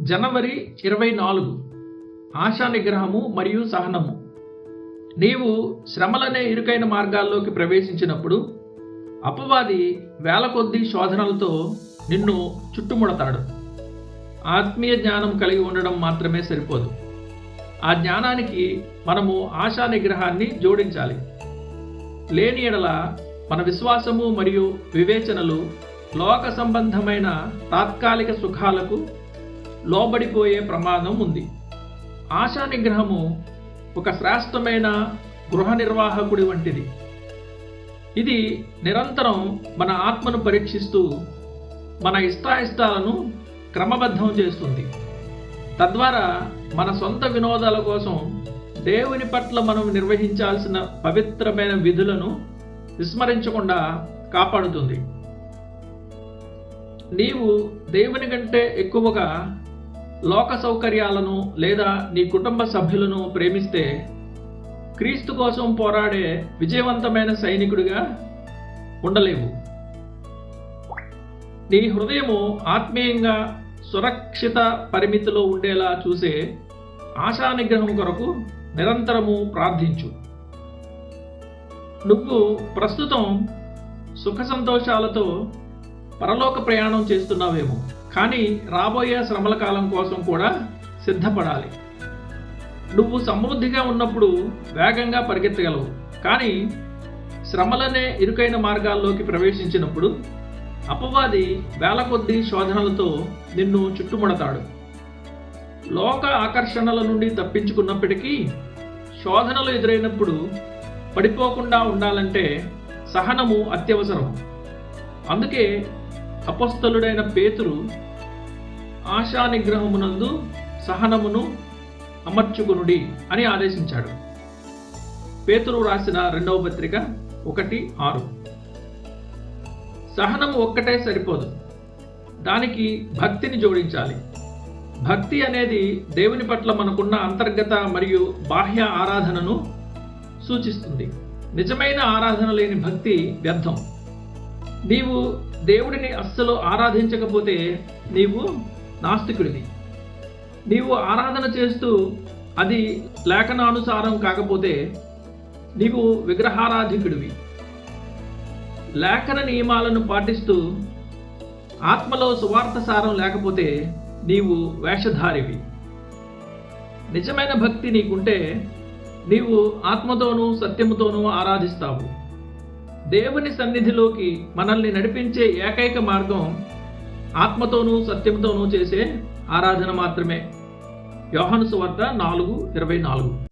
జనవరి ఇరవై నాలుగు. ఆశా నిగ్రహము మరియు సహనము. నీవు శ్రమలనే ఇరుకైన మార్గాల్లోకి ప్రవేశించినప్పుడు అపవాది వేల కొద్దీ శోధనలతో నిన్ను చుట్టుముడతాడు ఆత్మీయ జ్ఞానం కలిగి ఉండడం మాత్రమే సరిపోదు. ఆ జ్ఞానానికి మనము ఆశా నిగ్రహాన్ని జోడించాలి. లేని ఎడల మన విశ్వాసము మరియు వివేచనలు లోక సంబంధమైన తాత్కాలిక సుఖాలకు లోబడిపోయే ప్రమాదం ఉంది. ఆశా నిగ్రహము ఒక శ్రేష్టమైన గృహ నిర్వాహకుడి వంటిది. ఇది నిరంతరం మన ఆత్మను పరీక్షిస్తూ మన ఇష్టాయిష్టాలను క్రమబద్ధం చేస్తుంది. తద్వారా మన సొంత వినోదాల కోసం దేవుని పట్ల మనం నిర్వహించాల్సిన పవిత్రమైన విధులను విస్మరించకుండా కాపాడుతుంది. నీవు దేవుని కంటే ఎక్కువగా లోక సౌకర్యాలను లేదా నీ కుటుంబ సభ్యులను ప్రేమిస్తే క్రీస్తు కోసం పోరాడే విజయవంతమైన సైనికుడిగా ఉండలేవు. నీ హృదయము ఆత్మీయంగా సురక్షిత పరిమితిలో ఉండేలా చూసే ఆశానిగ్రహం కొరకు నిరంతరము ప్రార్థించు. నువ్వు ప్రస్తుతం సుఖ సంతోషాలతో పరలోక ప్రయాణం చేస్తున్నావేమో. కానీ రాబోయే శ్రమల కాలం కోసం కూడా సిద్ధపడాలి. నువ్వు సమృద్ధిగా ఉన్నప్పుడు వేగంగా పరిగెత్తగలవు. కానీ శ్రమలనే ఇరుకైన మార్గాల్లోకి ప్రవేశించినప్పుడు అపవాది వేల కొద్ది శోధనలతో నిన్ను చుట్టుముడతాడు. లోక ఆకర్షణల నుండి తప్పించుకున్నప్పటికీ శోధనలు ఎదురైనప్పుడు పడిపోకుండా ఉండాలంటే సహనము అత్యవసరం. అందుకే అపస్థలుడైన పేతురు ఆశా నిగ్రహమునందు సహనమును అమర్చుకునుడి అని ఆదేశించాడు. పేతురు రాసిన రెండవ పత్రిక ఒకటి ఆరు. సహనము ఒక్కటే సరిపోదు. దానికి భక్తిని జోడించాలి. భక్తి అనేది దేవుని పట్ల మనకున్న అంతర్గత మరియు బాహ్య ఆరాధనను సూచిస్తుంది. నిజమైన ఆరాధన లేని భక్తి వ్యర్థం. నీవు దేవుడిని అస్సలు ఆరాధించకపోతే నీవు నాస్తికుడివి. నీవు ఆరాధన చేస్తూ అది లేఖనానుసారం కాకపోతే నీవు విగ్రహారాధికుడివి. లేఖన నియమాలను పాటిస్తూ ఆత్మలో సువార్త సారం లేకపోతే నీవు వేషధారివి. నిజమైన భక్తి నీకుంటే నీవు ఆత్మతోనూ సత్యముతోనూ ఆరాధిస్తావు. దేవుని సన్నిధిలోకి మనల్ని నడిపించే ఏకైక మార్గం ఆత్మతోనూ సత్యంతోనూ చేసే ఆరాధన మాత్రమే. యోహాను సువార్త నాలుగు ఇరవై నాలుగు.